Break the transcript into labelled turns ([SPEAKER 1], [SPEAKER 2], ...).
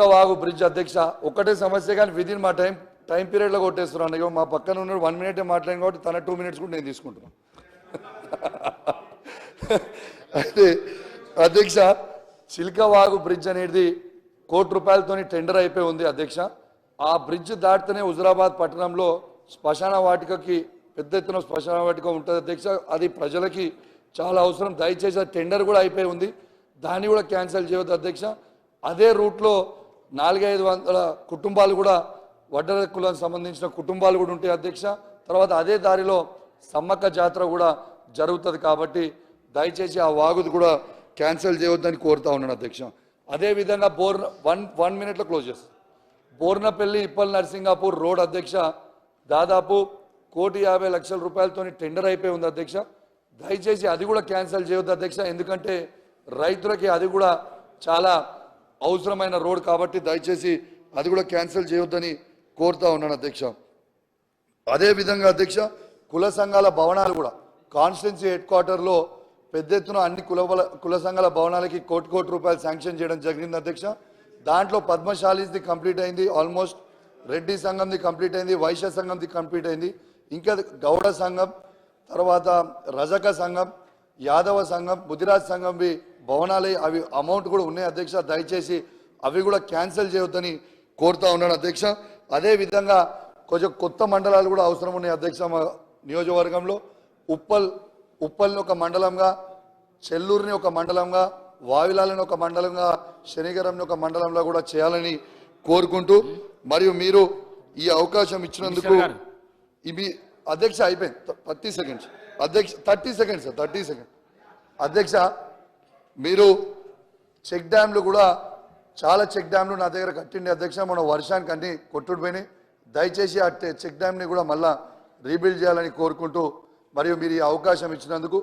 [SPEAKER 1] చిల్క వాగు బ్రిడ్జ్ అధ్యక్ష. ఒకటే సమస్య కానీ విదిన్ మా టైం టైం పీరియడ్లో కొట్టేస్తున్నాను ఇగో మా పక్కన ఉన్నాడు వన్ మినిట్ మాట్లాడింది కాబట్టి తన టూ మినిట్స్ కూడా నేను తీసుకుంటున్నాను అయితే అధ్యక్ష చిల్క వాగు బ్రిడ్జ్ అనేది కోటి రూపాయలతోని టెండర్ అయిపోయి ఉంది అధ్యక్ష. ఆ బ్రిడ్జ్ దాటితేనే హుజరాబాద్ పట్టణంలో శ్మశాన వాటికకి పెద్ద ఎత్తున శ్మశాన వాటిక ఉంటుంది అధ్యక్ష. అది ప్రజలకి చాలా అవసరం. దయచేసి ఆ టెండర్ కూడా అయిపోయి ఉంది. దాన్ని కూడా క్యాన్సిల్ చేయవద్దు అధ్యక్ష. అదే రూట్లో నాలుగైదు వందల కుటుంబాలు కూడా వడ్డర కులానికి సంబంధించిన కుటుంబాలు కూడా ఉంటాయి అధ్యక్ష. తర్వాత అదే దారిలో సమ్మక్క జాతర కూడా జరుగుతుంది కాబట్టి దయచేసి ఆ వాగుది కూడా క్యాన్సిల్ చేయవద్దని కోరుతా ఉన్నాను అధ్యక్ష. అదేవిధంగా బోర్ వన్ వన్ మినిట్లో క్లోజ్ చేస్తాను బోర్నపల్లి ఇప్పల్ నర్సింగాపూర్ రోడ్ అధ్యక్ష దాదాపు కోటి యాభై లక్షల రూపాయలతో టెండర్ అయిపోయి ఉంది అధ్యక్ష. దయచేసి అది కూడా క్యాన్సిల్ చేయొద్దు అధ్యక్ష ఎందుకంటే రైతులకి అది కూడా చాలా అవసరమైన రోడ్ కాబట్టి దయచేసి అది కూడా క్యాన్సిల్ చేయొద్దని కోరుతా ఉన్నాను అధ్యక్ష. అదేవిధంగా అధ్యక్ష కుల సంఘాల భవనాలు కూడా కాన్స్టిట్యున్సీ హెడ్ క్వార్టర్లో పెద్ద ఎత్తున అన్ని కుల కుల సంఘాల భవనాలకి కోటి కోటి రూపాయలు శాంక్షన్ చేయడం జరిగింది అధ్యక్ష. దాంట్లో పద్మశాలీది కంప్లీట్ అయింది ఆల్మోస్ట్ రెడ్డి సంఘంది కంప్లీట్ అయింది వైశ్య సంఘంది కంప్లీట్ అయింది. ఇంకా గౌడ సంఘం తర్వాత రజక సంఘం యాదవ సంఘం ముదిరాజ్ సంఘంవి భవనాలే అవి అమౌంట్ కూడా ఉన్నాయి అధ్యక్ష. దయచేసి అవి కూడా క్యాన్సిల్ చేయొద్దని కోరుతా ఉన్నాను అధ్యక్ష. అదే విధంగా కొంచెం కొత్త మండలాలు కూడా అవసరం ఉన్నాయి అధ్యక్ష మా నియోజకవర్గంలో. ఉప్పల్ ఉప్పల్ని ఒక మండలంగా చెల్లూరుని ఒక మండలంగా వావిలాలని ఒక మండలంగా శనిగరంని ఒక మండలంలో కూడా చేయాలని కోరుకుంటూ మరియు మీరు ఈ అవకాశం ఇచ్చినందుకు. ఇవి అధ్యక్ష అయిపోయింది. Thirty seconds. అధ్యక్ష థర్టీ సెకండ్స్ థర్టీ సెకండ్ అధ్యక్ష మీరు చెక్ డ్యామ్లు కూడా చాలా చెక్ డ్యామ్లు నా దగ్గర కట్టిండి అధ్యక్ష మనం వర్షానికి అన్ని కొట్టుడిపోయినాయి. దయచేసి ఆ చెక్ డ్యామ్ని కూడా మళ్ళా రీబిల్డ్ చేయాలని కోరుకుంటూ మరియు మీరు ఈ అవకాశం ఇచ్చినందుకు